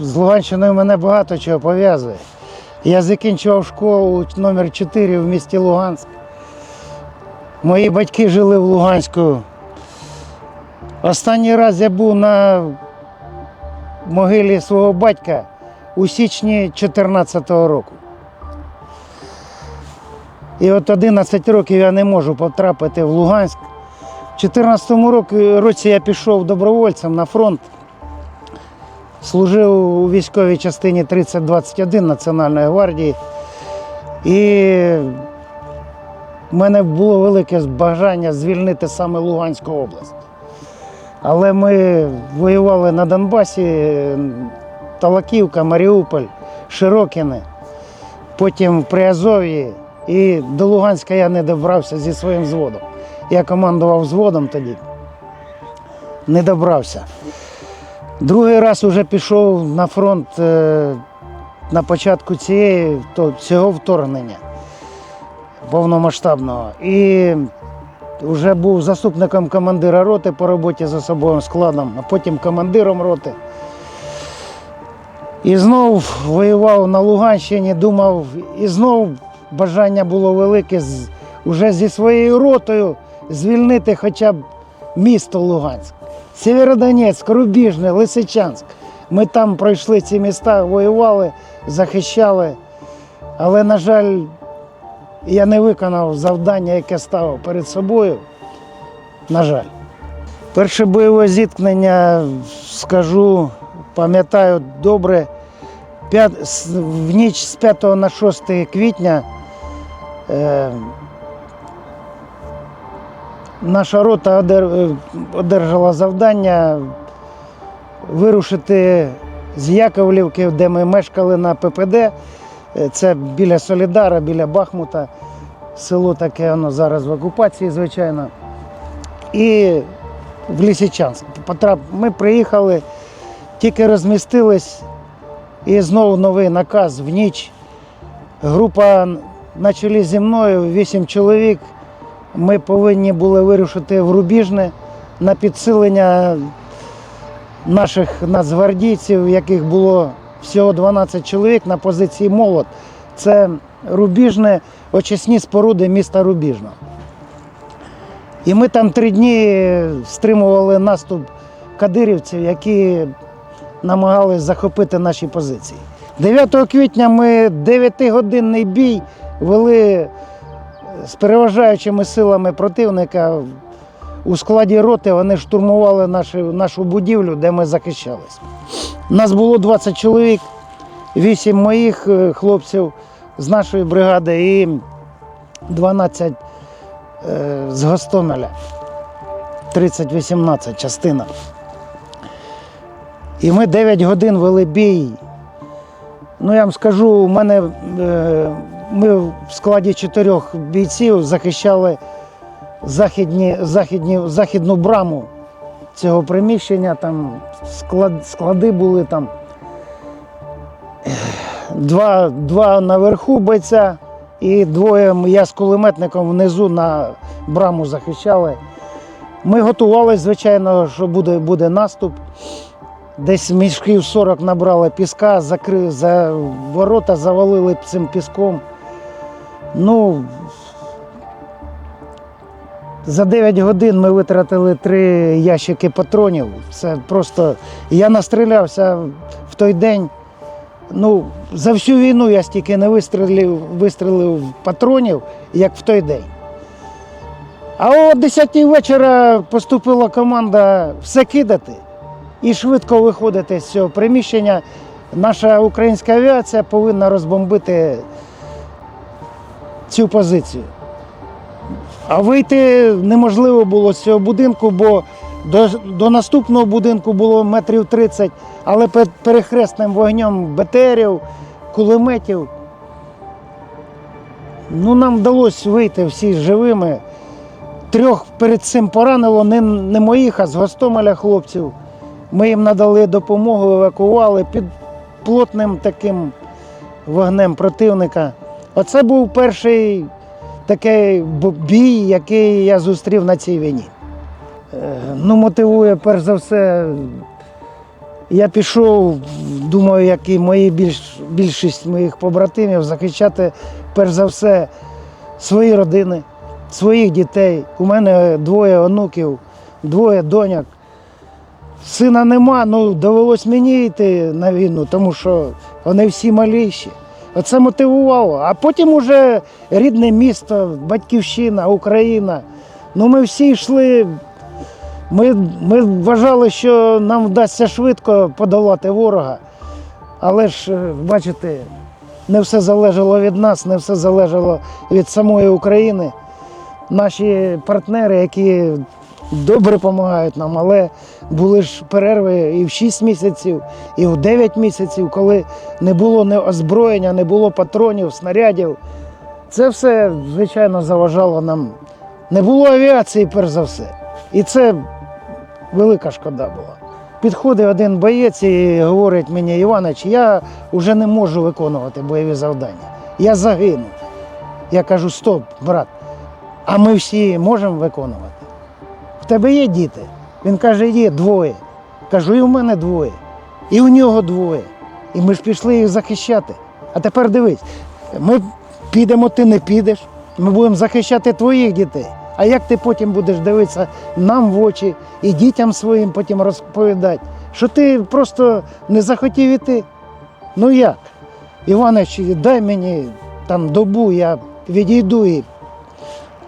з Луганщиною мене багато чого пов'язує. Я закінчував школу номер 4 в місті Луганськ. Мої батьки жили в Луганську. Останній раз я був на могилі свого батька у січні 2014 року. І от 11 років я не можу потрапити в Луганськ. У 2014 року- році я пішов добровольцем на фронт. Служив у військовій частині 3021 Національної гвардії. І в мене було велике бажання звільнити саме Луганську область. Але ми воювали на Донбасі, Талаківка, Маріуполь, Широкіне, потім в Приазов'ї. І до Луганська я не добрався зі своїм взводом. Я командував взводом тоді. Не добрався. Другий раз вже пішов на фронт е, на початку цієї, то, цього вторгнення повномасштабного. І вже був заступником командира роти по роботі з особовим складом, а потім командиром роти. І знов воював на Луганщині, думав, і знов бажання було велике з, уже зі своєю ротою звільнити хоча б місто Луганськ. Сєвєродонецьк, Рубіжне, Лисичанськ. Ми там пройшли ці міста, воювали, захищали. Але, на жаль, я не виконав завдання, яке ставив перед собою. На жаль. Перше бойове зіткнення, скажу, пам'ятаю добре, в ніч з 5 на 6 квітня е, наша рота е, одержала завдання вирушити з Яковлівки, де ми мешкали на ППД. Е, Це біля Солідара, біля Бахмута. Село таке, воно зараз в окупації, звичайно. І в Лісичанськ. Ми приїхали, тільки розмістились, і знову новий наказ в ніч. Група на чолі зі мною, вісім чоловік. Ми повинні були вирушити в Рубіжне на підсилення наших нацгвардійців, яких було всього 12 чоловік на позиції молот. Це Рубіжне, очисні споруди міста Рубіжного. І ми там три дні стримували наступ кадирівців, які намагались захопити наші позиції. 9 квітня ми 9-годинний бій вели з переважаючими силами противника. У складі роти вони штурмували нашу, нашу будівлю, де ми захищались. Нас було 20 чоловік, 8 моїх е, хлопців з нашої бригади і 12 е, з Гостомеля. 30-18 частина. І ми 9 годин вели бій. Ну, я вам скажу, у мене е, ми в складі чотирьох бійців захищали західні, західні, західну браму цього приміщення, там склад, склади були там. Два, два наверху бойця і двоє я з кулеметником внизу на браму захищали. Ми готувалися, звичайно, що буде, буде наступ. Десь мішків 40 набрали піска, закри, за ворота завалили цим піском. Ну, за 9 годин ми витратили три ящики патронів. Це просто. Я настрілявся в той день. Ну, за всю війну я стільки не вистрілив, вистрілив патронів, як в той день. А о 10 вечора поступила команда все кидати і швидко виходити з цього приміщення. Наша українська авіація повинна розбомбити цю позицію. А вийти неможливо було з цього будинку, бо до, до наступного будинку було метрів 30, але під перехресним вогнем БТРів, кулеметів. Ну, нам вдалося вийти всі живими. Трьох перед цим поранило не, не моїх, а з Гостомеля хлопців. Ми їм надали допомогу, евакували під плотним таким вогнем противника. Оце був перший такий бій, який я зустрів на цій війні. Е, Ну, мотивує перш за все Я пішов, думаю, як і мої більш, більшість моїх побратимів, захищати перш за все свої родини, своїх дітей. У мене двоє онуків, двоє доньок. Сина нема, ну довелось мені йти на війну, тому що вони всі маліші. Оце мотивувало. А потім уже рідне місто, батьківщина, Україна. Ну ми всі йшли. Ми, ми вважали, що нам вдасться швидко подолати ворога. Але ж, е, бачите, не все залежало від нас, не все залежало від самої України. Наші партнери, які добре допомагають нам, але були ж перерви і в 6 місяців, і в 9 місяців, коли не було ні озброєння, не було патронів, снарядів. Це все, звичайно, заважало нам. Не було авіації, перш за все. І це велика шкода була. Підходить один боєць і говорить мені, Іванович, я вже не можу виконувати бойові завдання. Я загину. Я кажу, стоп, брат, а ми всі можемо виконувати. В тебе є діти? Він каже, є двоє. Кажу, і в мене двоє, і у нього двоє. І ми ж пішли їх захищати. А тепер дивись, ми підемо, ти не підеш. Ми будемо захищати твоїх дітей. А як ти потім будеш дивитися нам в очі і дітям своїм потім розповідати, що ти просто не захотів іти? Ну як? Іванович, дай мені там добу, я відійду і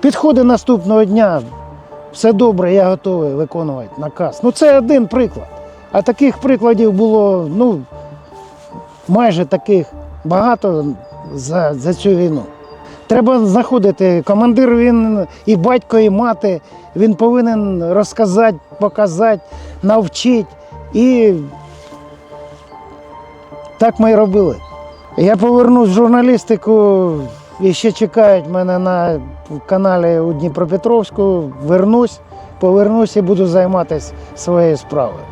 підходи наступного дня. Все добре, я готовий виконувати наказ. Ну це один приклад. А таких прикладів було ну, майже таких багато за, за цю війну. Треба знаходити. Командир він і батько, і мати. Він повинен розказати, показати, навчити. І так ми і робили. Я повернусь в журналістику і ще чекають мене на каналі у Дніпропетровську. Вернусь, повернусь і буду займатися своєю справою.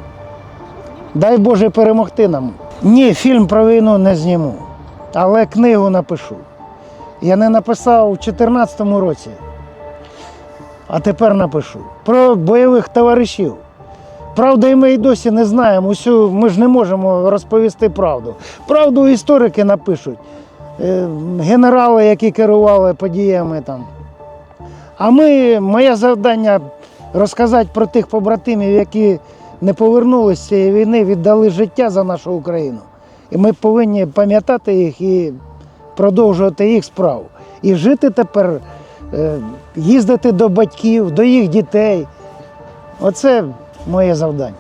Дай Боже перемогти нам. Ні, фільм про війну не зніму, але книгу напишу. Я не написав у 2014 році, а тепер напишу. Про бойових товаришів. Правда, і ми і досі не знаємо. Усю, ми ж не можемо розповісти правду. Правду історики напишуть, генерали, які керували подіями там. А ми, моє завдання розказати про тих побратимів, які не повернулися з цієї війни, віддали життя за нашу Україну. І ми повинні пам'ятати їх і продовжувати їх справу. І жити тепер, е, їздити до батьків, до їх дітей. Оце моє завдання.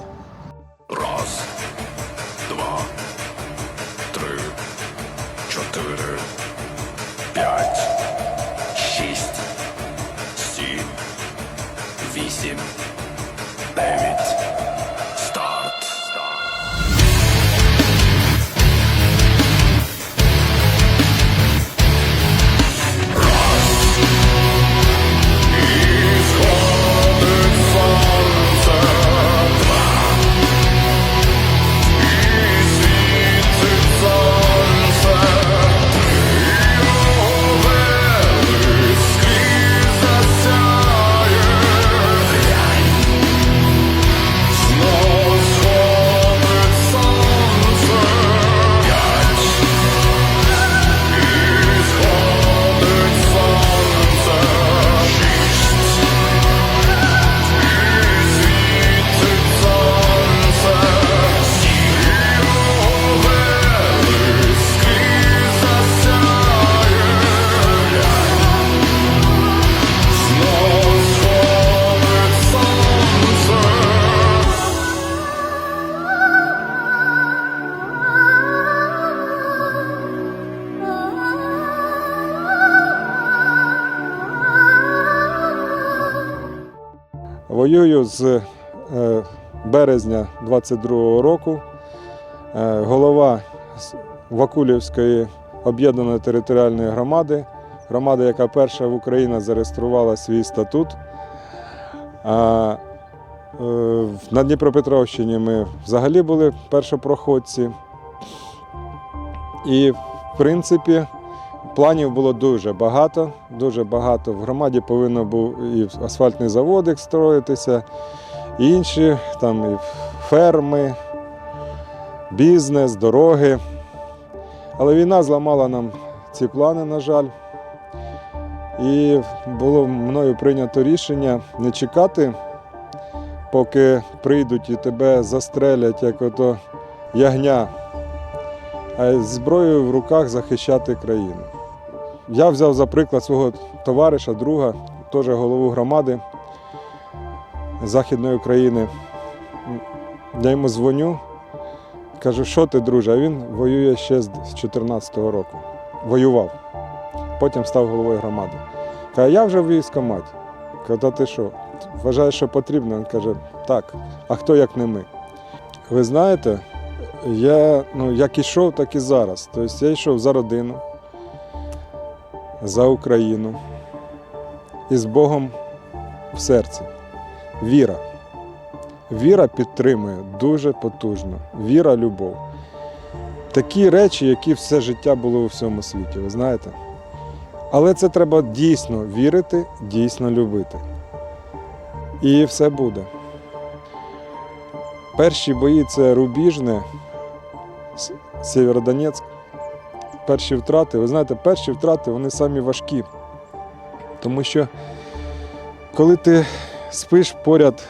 З е, березня 22-го року. Е, Голова Вакулівської об'єднаної територіальної громади, громада, яка перша в Україні зареєструвала свій статут. Е, на Дніпропетровщині ми взагалі були першопроходці. І, в принципі, Планів було дуже багато, дуже багато. В громаді повинно був і асфальтний заводик строїтися, і інші там і ферми. бізнес, дороги. Але війна зламала нам ці плани, на жаль. І було мною прийнято рішення не чекати, поки прийдуть і тебе застрелять, як ото ягня, а зброєю в руках захищати країну. Я взяв за приклад свого товариша, друга, теж голову громади Західної України. Я йому дзвоню, кажу, що ти, друже? А він воює ще з 2014 року. Воював. Потім став головою громади. Каже, я вже в військкоматі. Кажу, ти що? Вважаєш, що потрібно? Він каже, так. А хто як не ми? Ви знаєте, я ну, як ішов, так і зараз. Тобто я йшов за родину, за Україну і з Богом в серці. Віра. Віра підтримує дуже потужно. Віра, любов. Такі речі, які все життя було у всьому світі, ви знаєте. Але це треба дійсно вірити, дійсно любити. І все буде. Перші бої це Рубіжне, Сєвєродонецьк. Перші втрати, ви знаєте, перші втрати вони самі важкі. Тому що коли ти спиш поряд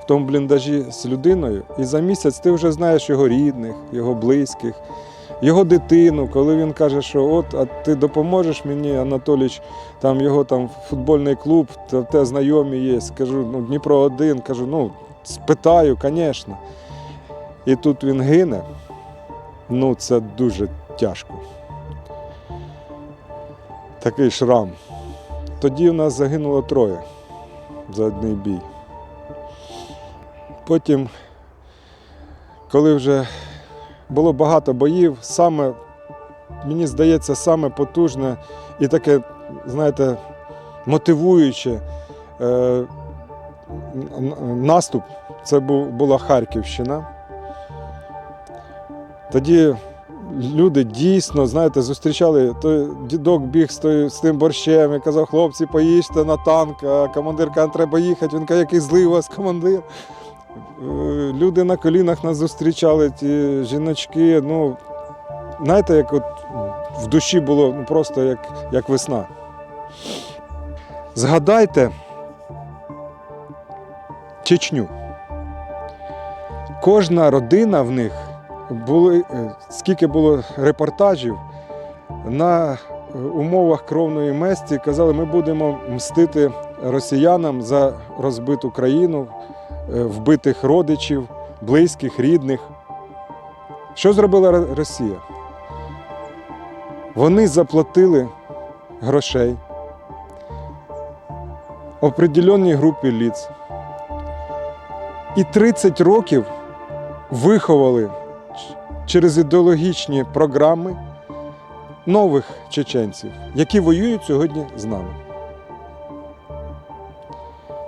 в тому бліндажі з людиною, і за місяць ти вже знаєш його рідних, його близьких, його дитину, коли він каже, що от, а ти допоможеш мені, Анатоліч, там його там футбольний клуб, те знайомі є. Кажу, ну Дніпро один, кажу, ну, спитаю, звісно. І тут він гине. Ну, це дуже тяжко. Такий шрам. Тоді в нас загинуло троє за одний бій. Потім, коли вже було багато боїв, саме, мені здається, саме потужне і таке, знаєте, мотивуюче е, наступ це був, була Харківщина. Тоді люди дійсно, знаєте, зустрічали, той дідок біг з, той, з тим борщем і казав, хлопці, поїжте на танк, а командир каже, треба їхати. Він каже, який злий у вас командир. Е, Люди на колінах нас зустрічали, ті жіночки. Ну, знаєте, як от в душі було ну, просто як, як весна. Згадайте Чечню. Кожна родина в них були, е, скільки було репортажів на е, умовах кровної мести, казали, ми будемо мстити росіянам за розбиту країну, е, вбитих родичів, близьких, рідних. Що зробила Росія? Вони заплатили грошей определенній групі ліц. І 30 років виховали через ідеологічні програми нових чеченців, які воюють сьогодні з нами.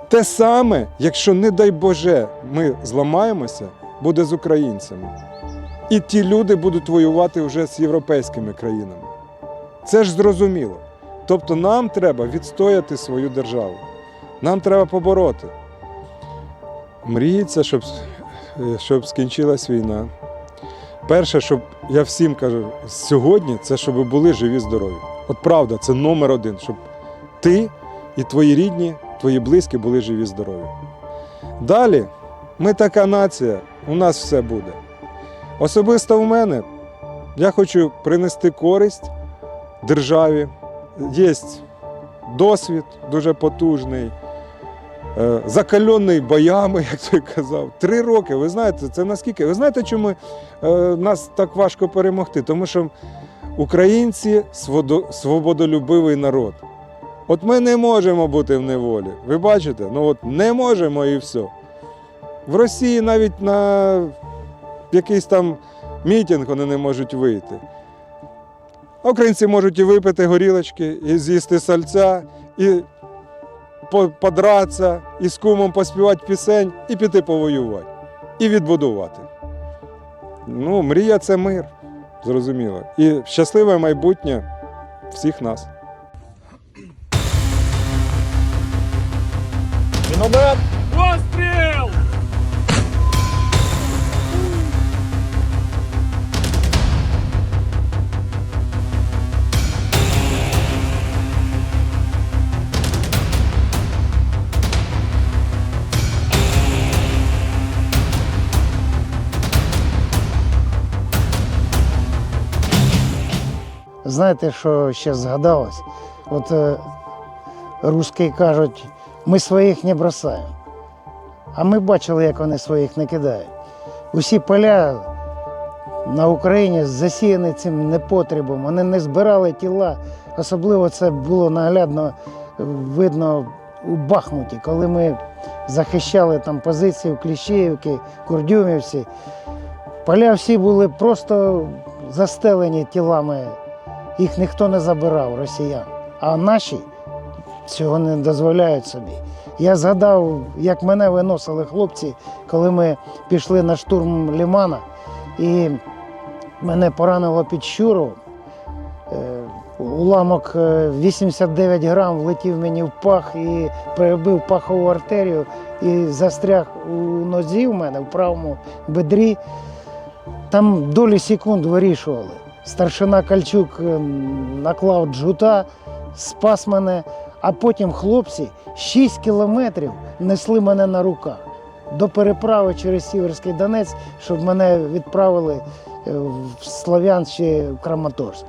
Те саме, якщо, не дай Боже, ми зламаємося, буде з українцями. І ті люди будуть воювати вже з європейськими країнами. Це ж зрозуміло. Тобто нам треба відстояти свою державу. Нам треба побороти. Мріється, щоб, е, щоб скінчилась війна. Перше, щоб я всім кажу сьогодні, це щоб були живі, здорові. От правда, це номер один, щоб ти і твої рідні, твої близькі були живі, здорові. Далі, ми така нація, у нас все буде. Особисто в мене я хочу принести користь державі. Є досвід дуже потужний, закалений боями, як той казав. Три роки. Ви знаєте, це наскільки? Ви знаєте, чому е, нас так важко перемогти? Тому що українці свободолюбивий народ. От ми не можемо бути в неволі. Ви бачите? Ну от не можемо і все. В Росії навіть на якийсь там мітинг вони не можуть вийти. Українці можуть і випити горілочки, і з'їсти сальця, і по- подратися, і з кумом поспівати пісень, і піти повоювати, і відбудувати. Ну, мрія це мир, зрозуміло. І щасливе майбутнє всіх нас. Постріл! Знаєте, що ще згадалось? От е, русські кажуть, ми своїх не бросаємо. А ми бачили, як вони своїх не кидають. Усі поля на Україні засіяні цим непотребом. Вони не збирали тіла. Особливо це було наглядно видно у Бахмуті, коли ми захищали там позиції в Кліщеївці, Курдюмівці. Поля всі були просто застелені тілами. Їх ніхто не забирав, росіян. А наші цього не дозволяють собі. Я згадав, як мене виносили хлопці, коли ми пішли на штурм Лімана, і мене поранило під Щуровом. Е, Уламок е, 89 грам влетів мені в пах і перебив пахову артерію і застряг у нозі в мене в правому бедрі. Там долі секунд вирішували. Старшина Кальчук е, наклав джута, спас мене, а потім хлопці 6 кілометрів несли мене на руках до переправи через Сіверський Донець, щоб мене відправили е, в Слов'янськ чи в Краматорськ.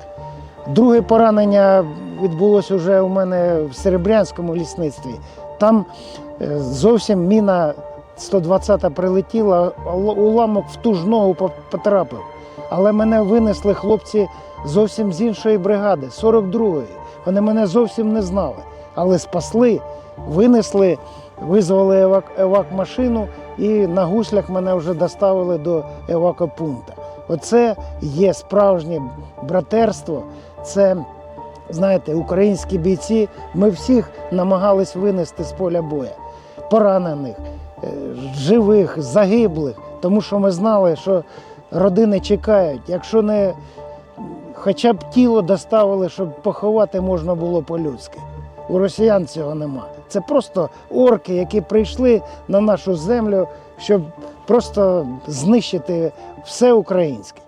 Друге поранення відбулося вже у мене в Серебрянському лісництві. Там е, зовсім міна 120 прилетіла, уламок в ту ж ногу потрапив. Але мене винесли хлопці зовсім з іншої бригади, 42-ї. Вони мене зовсім не знали. Але спасли, винесли, визвали евак, евак-машину і на гуслях мене вже доставили до евакопункту. Оце є справжнє братерство. Це, знаєте, українські бійці. Ми всіх намагались винести з поля боя. Поранених, е, живих, загиблих. Тому що ми знали, що родини чекають. Якщо не хоча б тіло доставили, щоб поховати можна було по-людськи. У росіян цього нема. Це просто орки, які прийшли на нашу землю, щоб просто знищити все українське.